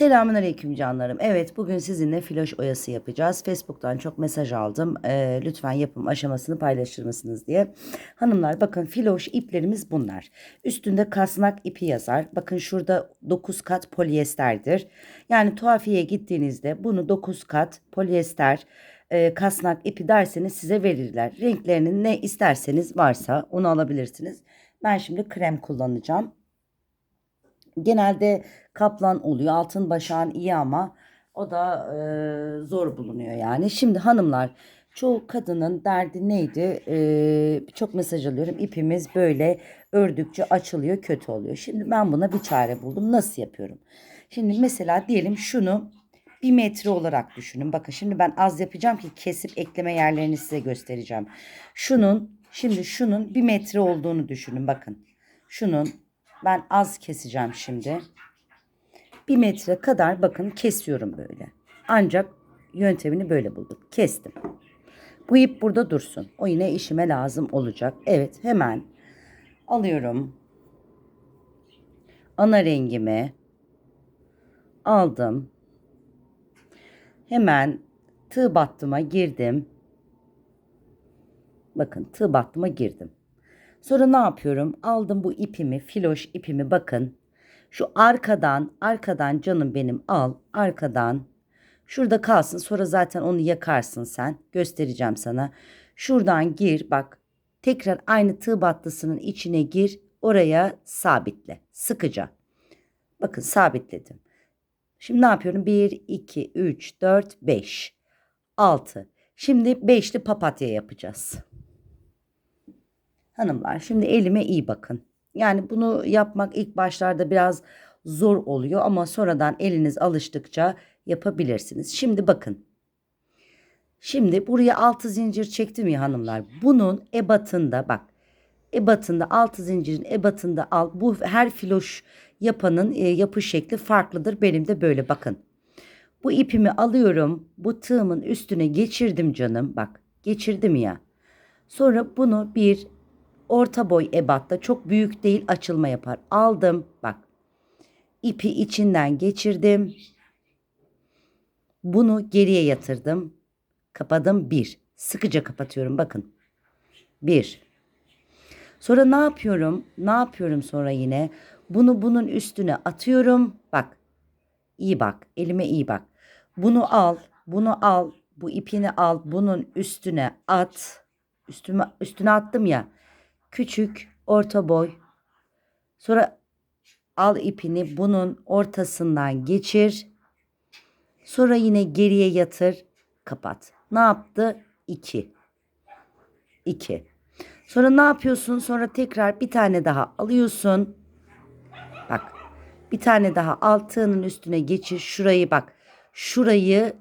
Selamünaleyküm canlarım. Evet bugün sizinle filoş oyası yapacağız. Facebook'tan çok mesaj aldım. Ee, lütfen yapım aşamasını paylaşır mısınız diye. Hanımlar bakın filoş iplerimiz bunlar. Üstünde kasnak ipi yazar. Bakın şurada 9 kat polyesterdir. Yani tuhafiyeye gittiğinizde bunu 9 kat polyester e, kasnak ipi derseniz size verirler. Renklerinin ne isterseniz varsa onu alabilirsiniz. Ben şimdi krem kullanacağım. Genelde kaplan oluyor. Altın başağın iyi ama o da e, zor bulunuyor yani. Şimdi hanımlar çoğu kadının derdi neydi? E, çok mesaj alıyorum. İpimiz böyle ördükçe açılıyor kötü oluyor. Şimdi ben buna bir çare buldum. Nasıl yapıyorum? Şimdi mesela diyelim şunu bir metre olarak düşünün. Bakın şimdi ben az yapacağım ki kesip ekleme yerlerini size göstereceğim. Şunun şimdi şunun bir metre olduğunu düşünün. Bakın şunun ben az keseceğim şimdi. Bir metre kadar bakın kesiyorum böyle. Ancak yöntemini böyle buldum. Kestim. Bu ip burada dursun. O yine işime lazım olacak. Evet hemen alıyorum. Ana rengimi aldım. Hemen tığ battıma girdim. Bakın tığ battıma girdim. Sonra ne yapıyorum? Aldım bu ipimi, filoş ipimi bakın. Şu arkadan, arkadan canım benim al, arkadan. Şurada kalsın. Sonra zaten onu yakarsın sen. Göstereceğim sana. Şuradan gir bak. Tekrar aynı tığ battısının içine gir. Oraya sabitle. Sıkıca. Bakın sabitledim. Şimdi ne yapıyorum? 1, 2, 3, 4, 5, 6. Şimdi beşli papatya yapacağız. Hanımlar şimdi elime iyi bakın. Yani bunu yapmak ilk başlarda biraz zor oluyor ama sonradan eliniz alıştıkça yapabilirsiniz. Şimdi bakın. Şimdi buraya altı zincir çektim ya hanımlar. Bunun ebatında bak. Ebatında altı zincirin ebatında al. Bu her filoş yapanın e, yapış şekli farklıdır. Benim de böyle bakın. Bu ipimi alıyorum. Bu tığımın üstüne geçirdim canım. Bak geçirdim ya. Sonra bunu bir orta boy ebatta çok büyük değil açılma yapar. Aldım bak. ipi içinden geçirdim. Bunu geriye yatırdım. Kapadım bir. Sıkıca kapatıyorum bakın. Bir. Sonra ne yapıyorum? Ne yapıyorum sonra yine? Bunu bunun üstüne atıyorum. Bak. İyi bak. Elime iyi bak. Bunu al. Bunu al. Bu ipini al. Bunun üstüne at. Üstüme, üstüne attım ya küçük, orta boy. Sonra al ipini bunun ortasından geçir. Sonra yine geriye yatır, kapat. Ne yaptı? 2. 2. Sonra ne yapıyorsun? Sonra tekrar bir tane daha alıyorsun. Bak. Bir tane daha altının üstüne geçir. Şurayı bak. Şurayı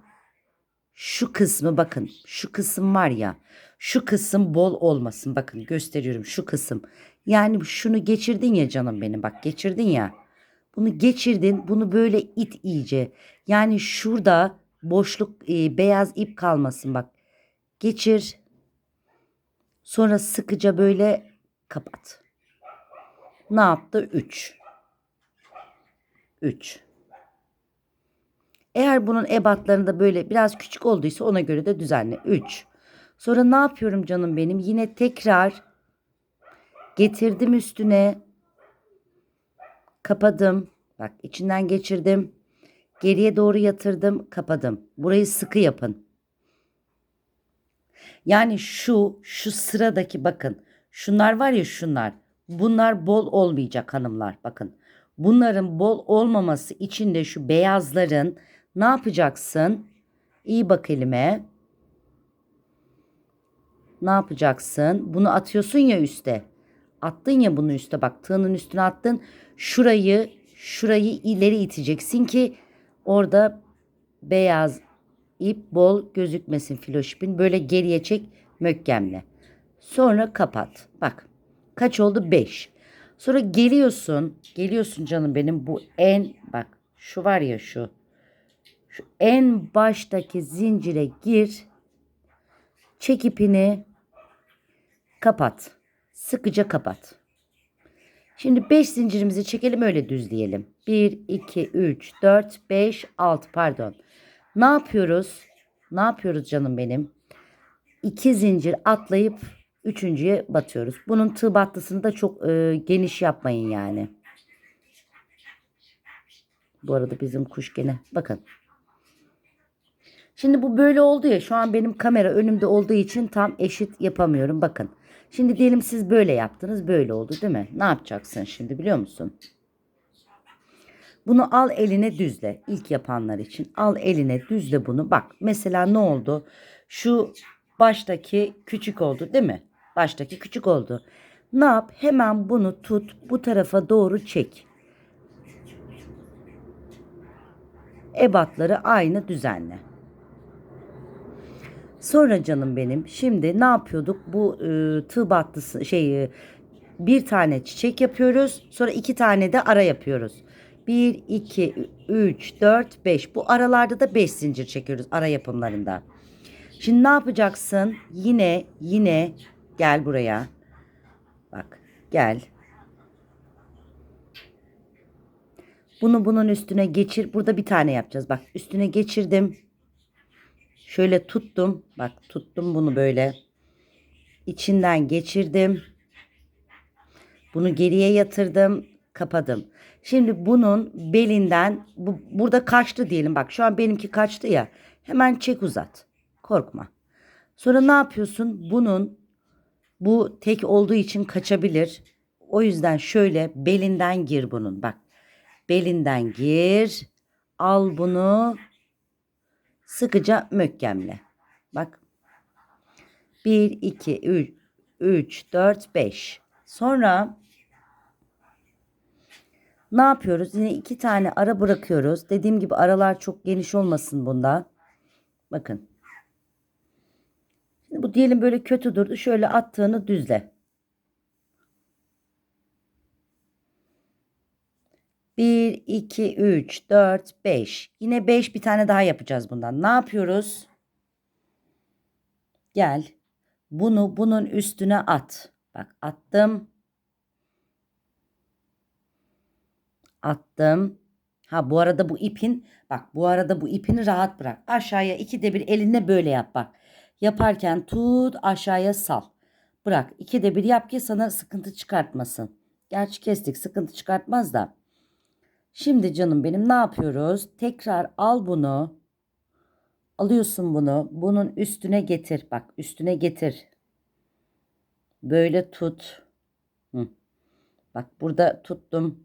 şu kısmı bakın. Şu kısım var ya. Şu kısım bol olmasın. Bakın gösteriyorum şu kısım. Yani şunu geçirdin ya canım benim. Bak geçirdin ya. Bunu geçirdin. Bunu böyle it iyice. Yani şurada boşluk e, beyaz ip kalmasın bak. Geçir. Sonra sıkıca böyle kapat. Ne yaptı? 3. 3. Eğer bunun ebatlarında böyle biraz küçük olduysa ona göre de düzenle. 3. Sonra ne yapıyorum canım benim? Yine tekrar getirdim üstüne. Kapadım. Bak içinden geçirdim. Geriye doğru yatırdım, kapadım. Burayı sıkı yapın. Yani şu, şu sıradaki bakın. Şunlar var ya şunlar. Bunlar bol olmayacak hanımlar. Bakın. Bunların bol olmaması için de şu beyazların ne yapacaksın? İyi bak elime. Ne yapacaksın? Bunu atıyorsun ya üste. Attın ya bunu üste bak tığının üstüne attın. Şurayı şurayı ileri iteceksin ki orada beyaz ip bol gözükmesin filoşipin. Böyle geriye çek mökkemle. Sonra kapat. Bak kaç oldu? 5. Sonra geliyorsun. Geliyorsun canım benim bu en bak şu var ya şu. Şu en baştaki zincire gir. Çek ipini. Kapat. Sıkıca kapat. Şimdi 5 zincirimizi çekelim öyle düzleyelim. 1, 2, 3, 4, 5, 6 pardon. Ne yapıyoruz? Ne yapıyoruz canım benim? 2 zincir atlayıp üçüncüye batıyoruz. Bunun tığ battısını da çok e, geniş yapmayın yani. Bu arada bizim kuş gene bakın. Şimdi bu böyle oldu ya şu an benim kamera önümde olduğu için tam eşit yapamıyorum bakın. Şimdi diyelim siz böyle yaptınız böyle oldu değil mi? Ne yapacaksın şimdi biliyor musun? Bunu al eline düzle. İlk yapanlar için al eline düzle bunu. Bak mesela ne oldu? Şu baştaki küçük oldu değil mi? Baştaki küçük oldu. Ne yap? Hemen bunu tut bu tarafa doğru çek. Ebatları aynı düzenle. Sonra canım benim şimdi ne yapıyorduk? Bu e, tığ battısı şey e, bir tane çiçek yapıyoruz. Sonra iki tane de ara yapıyoruz. 1, 2, 3, 4, 5. Bu aralarda da 5 zincir çekiyoruz ara yapımlarında. Şimdi ne yapacaksın? Yine yine gel buraya. Bak gel. Bunu bunun üstüne geçir. Burada bir tane yapacağız. Bak üstüne geçirdim. Şöyle tuttum. Bak tuttum bunu böyle. İçinden geçirdim. Bunu geriye yatırdım. Kapadım. Şimdi bunun belinden bu, burada kaçtı diyelim. Bak şu an benimki kaçtı ya. Hemen çek uzat. Korkma. Sonra ne yapıyorsun? Bunun bu tek olduğu için kaçabilir. O yüzden şöyle belinden gir bunun. Bak. Belinden gir. Al bunu sıkıca mökkemle. Bak. 1, 2, 3, 3, 4, 5. Sonra ne yapıyoruz? Yine iki tane ara bırakıyoruz. Dediğim gibi aralar çok geniş olmasın bunda. Bakın. Şimdi bu diyelim böyle kötü durdu. Şöyle attığını düzle. 1, 2, 3, 4, 5. Yine 5 bir tane daha yapacağız bundan. Ne yapıyoruz? Gel. Bunu bunun üstüne at. Bak attım. Attım. Ha bu arada bu ipin bak bu arada bu ipini rahat bırak. Aşağıya ikide bir elinle böyle yap bak. Yaparken tut aşağıya sal. Bırak ikide bir yap ki sana sıkıntı çıkartmasın. Gerçi kestik sıkıntı çıkartmaz da. Şimdi canım benim ne yapıyoruz? Tekrar al bunu. Alıyorsun bunu. Bunun üstüne getir. Bak üstüne getir. Böyle tut. Hı. Bak burada tuttum.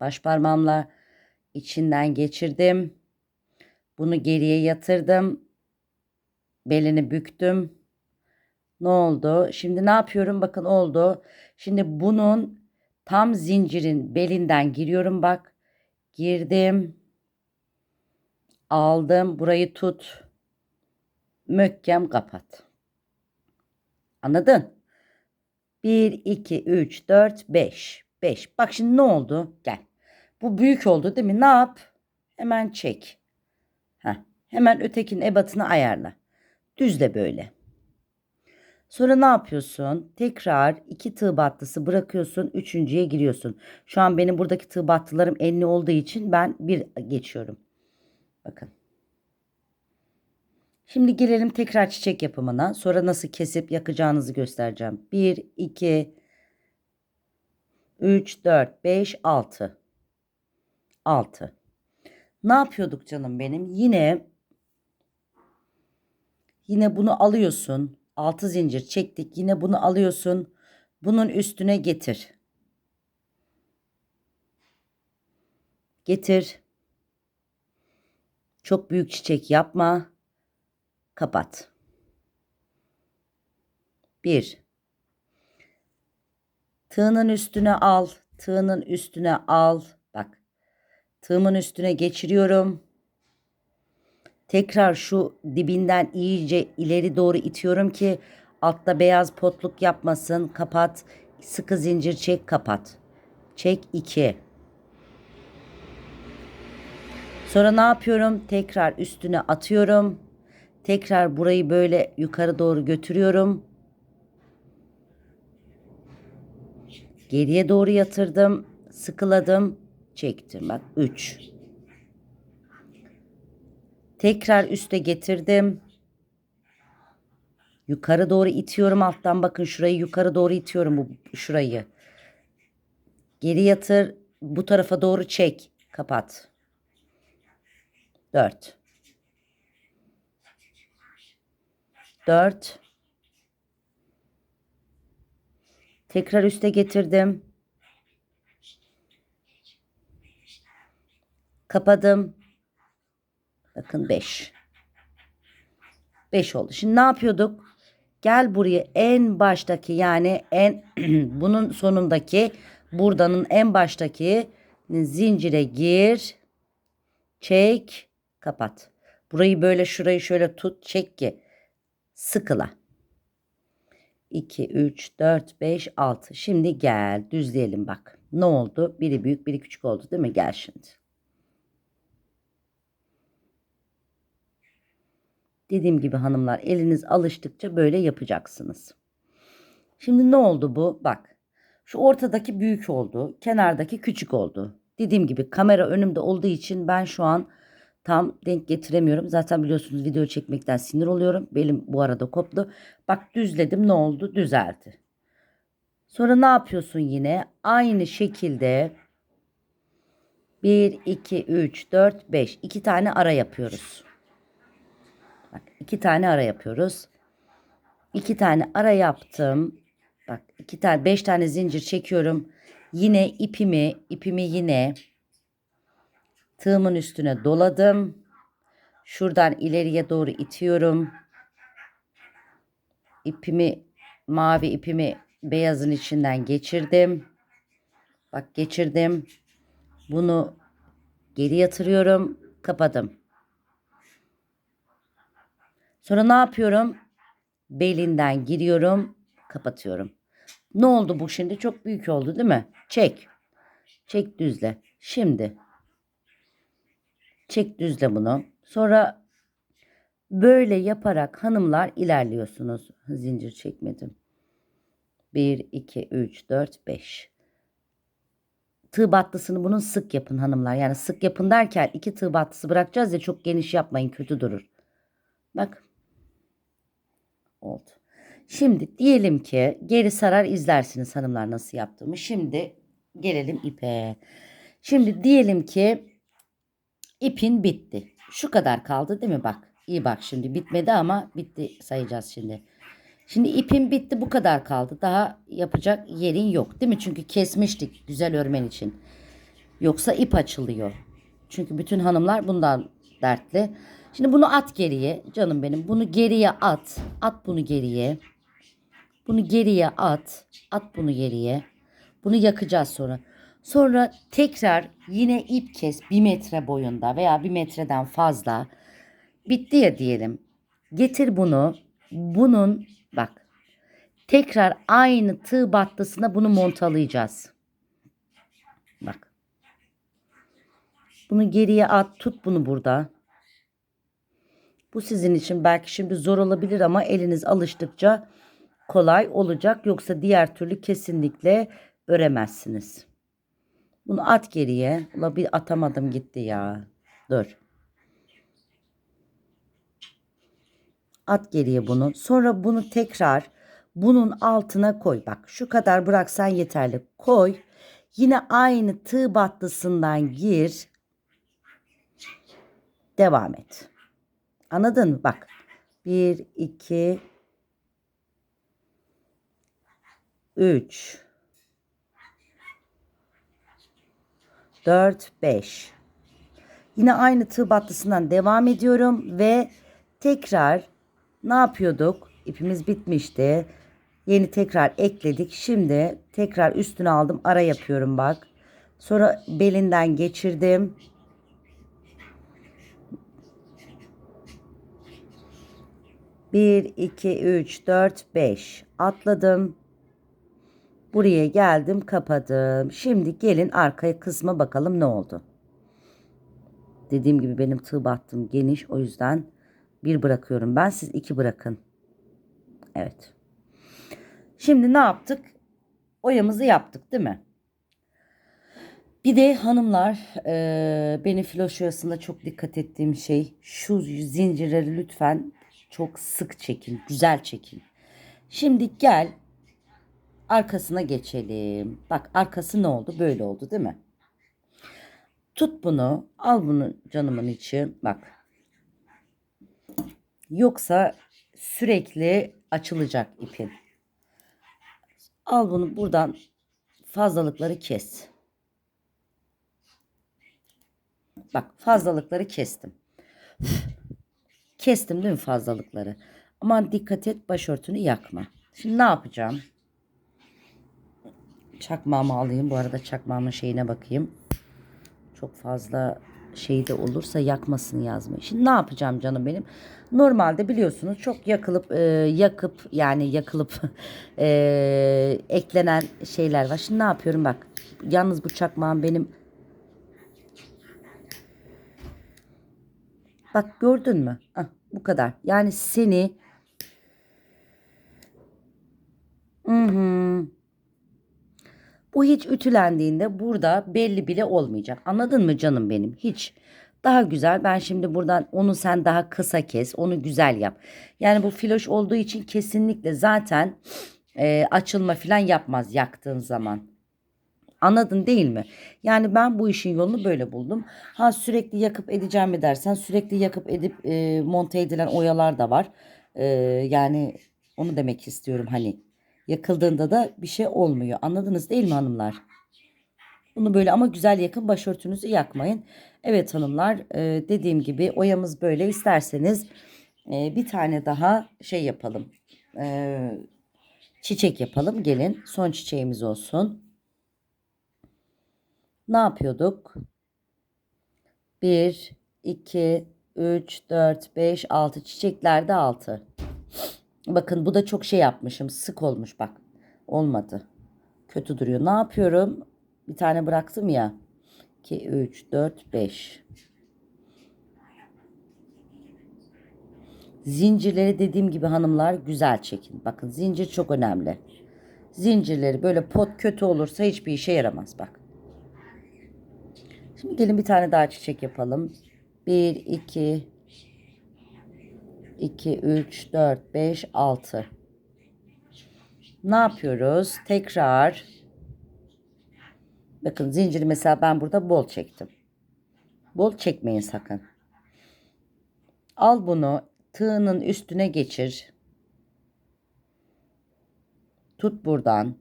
Baş parmağımla içinden geçirdim. Bunu geriye yatırdım. Belini büktüm. Ne oldu? Şimdi ne yapıyorum? Bakın oldu. Şimdi bunun tam zincirin belinden giriyorum bak. Girdim. Aldım. Burayı tut. Mökkem kapat. Anladın? 1, 2, 3, 4, 5. 5. Bak şimdi ne oldu? Gel. Bu büyük oldu değil mi? Ne yap? Hemen çek. Heh. Hemen ötekinin ebatını ayarla. Düzle böyle. Sonra ne yapıyorsun? Tekrar iki tığ battısı bırakıyorsun. Üçüncüye giriyorsun. Şu an benim buradaki tığ battılarım enli olduğu için ben bir geçiyorum. Bakın. Şimdi gelelim tekrar çiçek yapımına. Sonra nasıl kesip yakacağınızı göstereceğim. 1, 2, 3, 4, 5, 6. 6. Ne yapıyorduk canım benim? Yine yine bunu alıyorsun. 6 zincir çektik. Yine bunu alıyorsun. Bunun üstüne getir. Getir. Çok büyük çiçek yapma. Kapat. 1 Tığının üstüne al. Tığının üstüne al. Bak. Tığımın üstüne geçiriyorum. Tekrar şu dibinden iyice ileri doğru itiyorum ki altta beyaz potluk yapmasın. Kapat. Sıkı zincir çek kapat. Çek 2. Sonra ne yapıyorum? Tekrar üstüne atıyorum. Tekrar burayı böyle yukarı doğru götürüyorum. Geriye doğru yatırdım. Sıkıladım. Çektim. Bak 3. Tekrar üste getirdim. Yukarı doğru itiyorum alttan bakın şurayı yukarı doğru itiyorum bu şurayı. Geri yatır bu tarafa doğru çek. Kapat. 4 4 Tekrar üste getirdim. Kapadım. Bakın 5. 5 oldu. Şimdi ne yapıyorduk? Gel buraya en baştaki yani en bunun sonundaki buradanın en baştaki zincire gir. Çek. Kapat. Burayı böyle şurayı şöyle tut. Çek ki sıkıla. 2, 3, 4, 5, 6. Şimdi gel düzleyelim bak. Ne oldu? Biri büyük biri küçük oldu değil mi? Gel şimdi. Dediğim gibi hanımlar eliniz alıştıkça böyle yapacaksınız. Şimdi ne oldu bu? Bak. Şu ortadaki büyük oldu. Kenardaki küçük oldu. Dediğim gibi kamera önümde olduğu için ben şu an tam denk getiremiyorum. Zaten biliyorsunuz video çekmekten sinir oluyorum. Belim bu arada koptu. Bak düzledim ne oldu? Düzeldi. Sonra ne yapıyorsun yine? Aynı şekilde 1, 2, 3, 4, 5. 2 tane ara yapıyoruz. Bak iki tane ara yapıyoruz. İki tane ara yaptım. Bak iki tane beş tane zincir çekiyorum. Yine ipimi ipimi yine tığımın üstüne doladım. Şuradan ileriye doğru itiyorum. İpimi mavi ipimi beyazın içinden geçirdim. Bak geçirdim. Bunu geri yatırıyorum. Kapadım. Sonra ne yapıyorum? Belinden giriyorum, kapatıyorum. Ne oldu bu şimdi? Çok büyük oldu değil mi? Çek. Çek düzle. Şimdi. Çek düzle bunu. Sonra böyle yaparak hanımlar ilerliyorsunuz. Zincir çekmedim. 1, 2, 3, 4, 5. Tığ battısını bunun sık yapın hanımlar. Yani sık yapın derken iki tığ battısı bırakacağız ya çok geniş yapmayın kötü durur. Bak oldu. Şimdi diyelim ki geri sarar izlersiniz hanımlar nasıl yaptığımı. Şimdi gelelim ipe. Şimdi diyelim ki ipin bitti. Şu kadar kaldı değil mi bak. İyi bak şimdi bitmedi ama bitti sayacağız şimdi. Şimdi ipin bitti bu kadar kaldı. Daha yapacak yerin yok değil mi? Çünkü kesmiştik güzel örmen için. Yoksa ip açılıyor. Çünkü bütün hanımlar bundan dertli. Şimdi bunu at geriye canım benim. Bunu geriye at. At bunu geriye. Bunu geriye at. At bunu geriye. Bunu yakacağız sonra. Sonra tekrar yine ip kes bir metre boyunda veya bir metreden fazla. Bitti ya diyelim. Getir bunu. Bunun bak. Tekrar aynı tığ battısına bunu montalayacağız. Bak. Bunu geriye at. Tut bunu burada. Bu sizin için belki şimdi zor olabilir ama eliniz alıştıkça kolay olacak. Yoksa diğer türlü kesinlikle öremezsiniz. Bunu at geriye. Ula bir atamadım gitti ya. Dur. At geriye bunu. Sonra bunu tekrar bunun altına koy. Bak şu kadar bıraksan yeterli. Koy. Yine aynı tığ battısından gir. Devam et. Anladın mı? Bak. 1, 2, 3, 4, 5. Yine aynı tığ battısından devam ediyorum ve tekrar ne yapıyorduk? İpimiz bitmişti. Yeni tekrar ekledik. Şimdi tekrar üstüne aldım. Ara yapıyorum bak. Sonra belinden geçirdim. 1, 2, 3, 4, 5. Atladım. Buraya geldim kapadım. Şimdi gelin arkaya kısma bakalım ne oldu. Dediğim gibi benim tığ battım geniş. O yüzden bir bırakıyorum ben. Siz iki bırakın. Evet. Şimdi ne yaptık? oyamızı yaptık değil mi? Bir de hanımlar eee benim filoş çok dikkat ettiğim şey şu zincirleri lütfen çok sık çekin, güzel çekin. Şimdi gel arkasına geçelim. Bak arkası ne oldu? Böyle oldu değil mi? Tut bunu, al bunu canımın içi. Bak. Yoksa sürekli açılacak ipin. Al bunu buradan fazlalıkları kes. Bak fazlalıkları kestim. Kestim değil mi fazlalıkları? Aman dikkat et başörtünü yakma. Şimdi ne yapacağım? Çakmağımı alayım. Bu arada çakmağımın şeyine bakayım. Çok fazla şey de olursa yakmasın yazmayı. Şimdi ne yapacağım canım benim? Normalde biliyorsunuz çok yakılıp e, yakıp yani yakılıp e, eklenen şeyler var. Şimdi ne yapıyorum bak. Yalnız bu çakmağım benim Bak gördün mü? Ah, bu kadar. Yani seni Hı hı. Bu hiç ütülendiğinde burada belli bile olmayacak. Anladın mı canım benim? Hiç. Daha güzel. Ben şimdi buradan onu sen daha kısa kes. Onu güzel yap. Yani bu filoş olduğu için kesinlikle zaten e, açılma falan yapmaz yaktığın zaman. Anladın değil mi? Yani ben bu işin yolunu böyle buldum. Ha sürekli yakıp edeceğim mi dersen sürekli yakıp edip e, monte edilen oyalar da var. E, yani onu demek istiyorum hani yakıldığında da bir şey olmuyor. Anladınız değil mi hanımlar? Bunu böyle ama güzel yakın başörtünüzü yakmayın. Evet hanımlar e, dediğim gibi oyamız böyle isterseniz e, bir tane daha şey yapalım. E, çiçek yapalım gelin son çiçeğimiz olsun. Ne yapıyorduk? 1, 2, 3, 4, 5, 6 çiçeklerde 6. Bakın bu da çok şey yapmışım. Sık olmuş bak. Olmadı. Kötü duruyor. Ne yapıyorum? Bir tane bıraktım ya. 2, 3, 4, 5. Zincirleri dediğim gibi hanımlar güzel çekin. Bakın zincir çok önemli. Zincirleri böyle pot kötü olursa hiçbir işe yaramaz bak. Şimdi gelin bir tane daha çiçek yapalım. 1, 2, 2, 3, 4, 5, 6. Ne yapıyoruz? Tekrar. Bakın zinciri mesela ben burada bol çektim. Bol çekmeyin sakın. Al bunu tığının üstüne geçir. Tut buradan.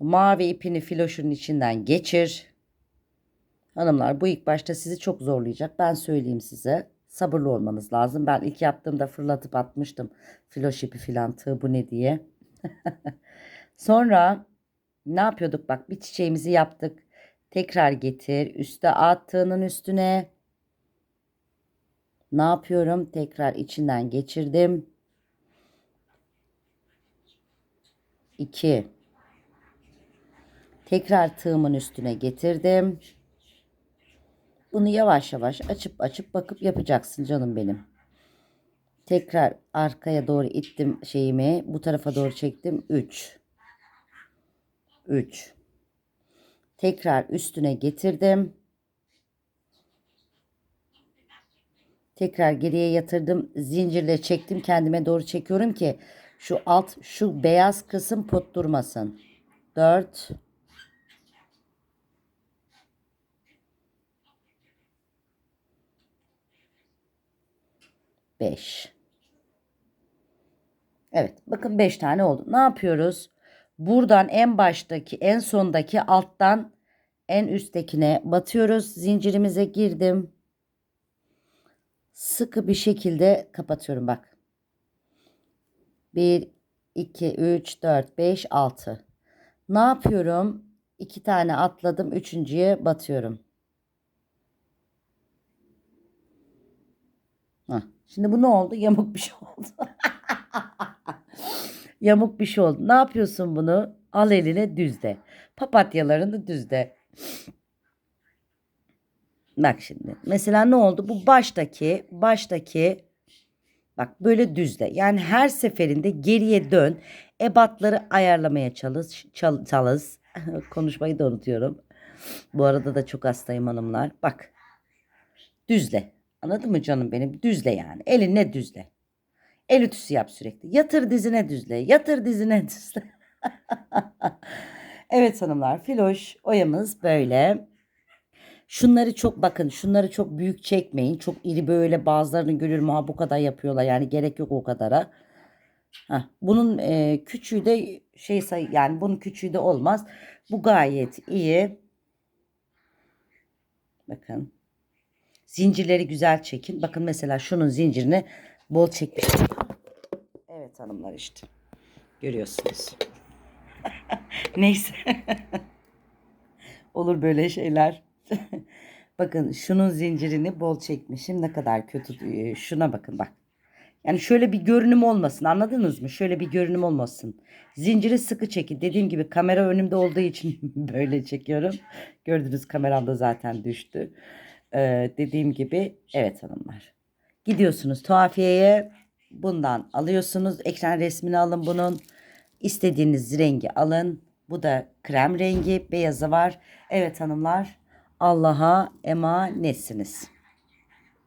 Mavi ipini filoşun içinden geçir. Hanımlar bu ilk başta sizi çok zorlayacak. Ben söyleyeyim size. Sabırlı olmanız lazım. Ben ilk yaptığımda fırlatıp atmıştım. Filoş ipi filan tığ bu ne diye. Sonra ne yapıyorduk? Bak bir çiçeğimizi yaptık. Tekrar getir. Üste at tığının üstüne. Ne yapıyorum? Tekrar içinden geçirdim. 2 Tekrar tığımın üstüne getirdim. Bunu yavaş yavaş açıp açıp bakıp yapacaksın canım benim. Tekrar arkaya doğru ittim şeyimi. Bu tarafa doğru çektim. 3. 3. Tekrar üstüne getirdim. Tekrar geriye yatırdım. Zincirle çektim. Kendime doğru çekiyorum ki şu alt şu beyaz kısım pot durmasın. 4 5. Evet bakın 5 tane oldu. Ne yapıyoruz? Buradan en baştaki en sondaki alttan en üsttekine batıyoruz. Zincirimize girdim. Sıkı bir şekilde kapatıyorum bak. 1 2 3 4 5 6. Ne yapıyorum? 2 tane atladım. Üçüncüye batıyorum. Şimdi bu ne oldu? Yamuk bir şey oldu. Yamuk bir şey oldu. Ne yapıyorsun bunu? Al eline düzde. Papatyalarını düzde. Bak şimdi. Mesela ne oldu? Bu baştaki, baştaki bak böyle düzde. Yani her seferinde geriye dön. Ebatları ayarlamaya çalış. Çal, çalış. Konuşmayı da unutuyorum. Bu arada da çok hastayım hanımlar. Bak. Düzle. Anladın mı canım benim? Düzle yani. Elinle düzle. El ütüsü yap sürekli. Yatır dizine düzle. Yatır dizine düzle. evet hanımlar. Filoş oyamız böyle. Şunları çok bakın. Şunları çok büyük çekmeyin. Çok iri böyle bazılarını görüyorum. Ha bu kadar yapıyorlar. Yani gerek yok o kadara. Heh, bunun e, küçüğü de şey say yani bunun küçüğü de olmaz. Bu gayet iyi. Bakın. Zincirleri güzel çekin. Bakın mesela şunun zincirini bol çekmiştim. Evet hanımlar işte. Görüyorsunuz. Neyse. Olur böyle şeyler. bakın şunun zincirini bol çekmişim. Ne kadar kötü. e, Şuna bakın bak. Yani şöyle bir görünüm olmasın anladınız mı? Şöyle bir görünüm olmasın. Zinciri sıkı çekin. Dediğim gibi kamera önümde olduğu için böyle çekiyorum. Gördünüz kameram da zaten düştü. Ee, dediğim gibi evet hanımlar. Gidiyorsunuz tuhafiyeye bundan alıyorsunuz. Ekran resmini alın bunun. İstediğiniz rengi alın. Bu da krem rengi. Beyazı var. Evet hanımlar. Allah'a emanetsiniz.